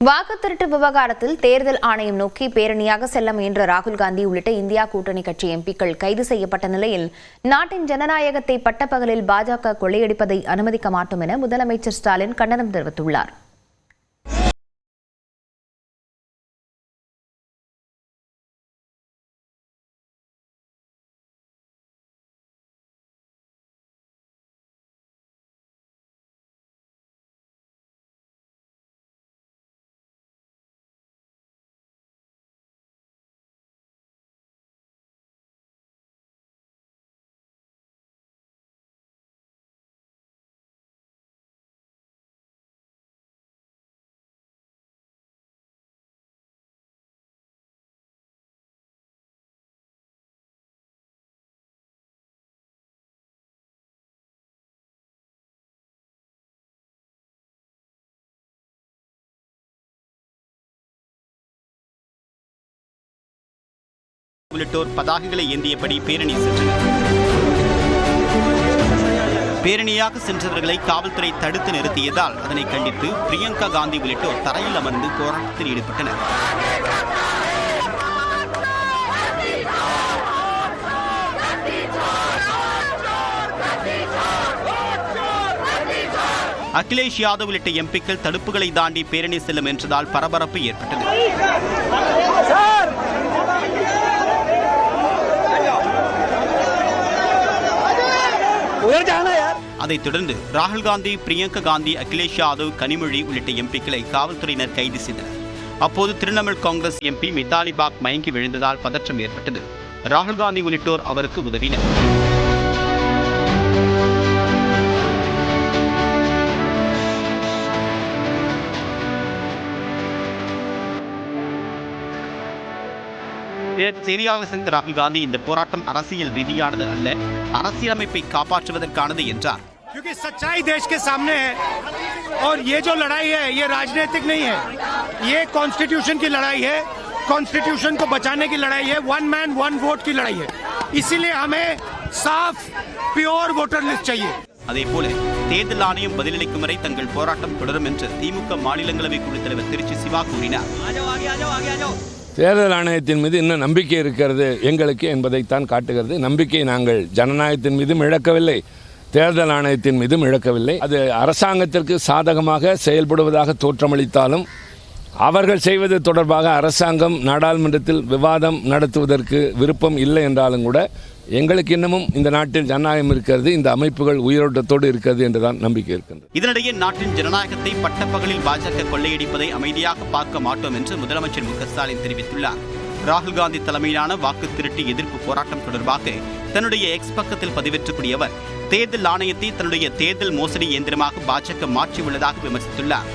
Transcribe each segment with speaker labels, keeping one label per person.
Speaker 1: வாக்கு திருட்டு விவகாரத்தில் தேர்தல் ஆணையம் நோக்கி பேரணியாக செல்ல முயன்ற ராகுல் காந்தி உள்ளிட்ட இந்தியா கூட்டணி கட்சி எம்பிக்கள் கைது செய்யப்பட்ட நிலையில் நாட்டின் ஜனநாயகத்தை பட்டப்பகலில் பாஜக கொள்ளையடிப்பதை அனுமதிக்க மாட்டோம் என முதலமைச்சர் ஸ்டாலின் கண்டனம் தெரிவித்துள்ளார்.
Speaker 2: உள்ளிட்டோர் பதாகைகளை ஏந்தியபடி பேரணி சென்றனர். பேரணியாக சென்றவர்களை காவல்துறை தடுத்து நிறுத்தியதால் அதனை கண்டித்து பிரியங்கா காந்தி உள்ளிட்டோர் தரையில் அமர்ந்து போராட்டத்தில் ஈடுபட்டனர். அகிலேஷ் யாதவ் உள்ளிட்ட எம்பிக்கள் தடுப்புகளை தாண்டி பேரணி செல்லும் என்றதால் பரபரப்பு ஏற்பட்டது. அதைத் தொடர்ந்து ராகுல் காந்தி பிரியங்கா காந்தி அகிலேஷ் யாதவ் கனிமொழி உள்ளிட்ட எம்பிக்களை காவல்துறையினர் கைது செய்தனர். அப்போது திரிணாமுல் காங்கிரஸ் எம்பி மித்தாலி பாக் மயங்கி விழுந்ததால் பதற்றம் ஏற்பட்டது. ராகுல் காந்தி உள்ளிட்டோர் அவருக்கு உதவினர். இதற்கு செய்தியாக சென்ற ராகுல் காந்தி இந்த போராட்டம் அரசியல் ரீதியானது அல்ல அரசியலமைப்பை காப்பாற்றுவதற்கானது என்றார்
Speaker 3: क्योंकि सच्चाई देश के सामने है और ये जो लड़ाई है ये राजनीतिक नहीं है ये कॉन्स्टिट्यूशन की लड़ाई है कॉन्स्टिट्यूशन को बचाने की लड़ाई है वन मैन वन वोट की लड़ाई है इसीलिए हमें साफ प्योर वोटर लिस्ट चाहिए
Speaker 2: அதேபோல தேர்தல் ஆணையம் பதிலளிக்கும் வரை தங்கள் போராட்டம் தொடரும் என்று திமுக மாநிலங்களவை குழுத் தலைவர் திருச்சி சிவா கூறினார்
Speaker 4: தேர்தல் ஆணையத்தின் மீது இன்னும் நம்பிக்கை இருக்கிறது எங்களுக்கு என்பதைத்தான் காட்டுகிறது. நம்பிக்கை நாங்கள் ஜனநாயகத்தின் மீதும் இழக்கவில்லை. தேர்தல் ஆணையத்தின் மீதும் இழக்கவில்லை. அது அரசாங்கத்திற்கு சாதகமாக செயல்படுவதாக தோற்றமளித்தாலும் அவர்கள் செய்வது தொடர்பாக அரசாங்கம் நாடாளுமன்றத்தில் விவாதம் நடத்துவதற்கு விருப்பம் இல்லை என்றாலும் கூட எங்களுக்கு இன்னமும் இந்த நாட்டில் ஜனநாயகம் இருக்கிறது இந்த அமைப்புகள் உயிரோட்டத்தோடு இருக்கிறது என்றுதான் நம்பிக்கை இருக்கின்றது.
Speaker 2: இதனிடையே நாட்டின் ஜனநாயகத்தை பட்டப்பகலில் பாஜக கொள்ளையடிப்பதை அமைதியாக பார்க்க மாட்டோம் என்று முதலமைச்சர் மு ஸ்டாலின் தெரிவித்துள்ளார். ராகுல் காந்தி தலைமையிலான வாக்கு திருட்டு எதிர்ப்பு போராட்டம் தொடர்பாக தன்னுடைய எக்ஸ் பக்கத்தில் பதிவேற்றக்கூடிய அவர் தேர்தல் ஆணையத்தை தன்னுடைய தேர்தல் மோசடி இயந்திரமாக பாஜக மாற்றியுள்ளதாக விமர்சித்துள்ளார்.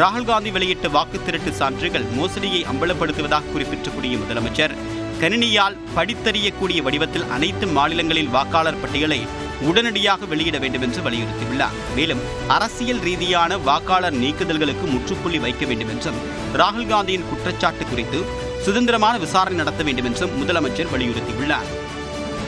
Speaker 2: ராகுல் காந்தி வெளியிட்ட வாக்கு திருட்டு சான்றுகள் மோசடியை அம்பலப்படுத்துவதாக குறிப்பிட்டக்கூடிய முதலமைச்சர் கணினியால் படித்தறியக்கூடிய வடிவத்தில் அனைத்து மாநிலங்களில் வாக்காளர் பட்டியலை உடனடியாக வெளியிட வேண்டும் என்று வலியுறுத்தியுள்ளார். மேலும் அரசியல் ரீதியான வாக்காளர் நீக்குதல்களுக்கு முற்றுப்புள்ளி வைக்க வேண்டும் என்றும் ராகுல் காந்தியின் குற்றச்சாட்டு குறித்து சுதந்திரமான விசாரணை நடத்த வேண்டும் என்றும் முதலமைச்சர் வலியுறுத்தியுள்ளார்.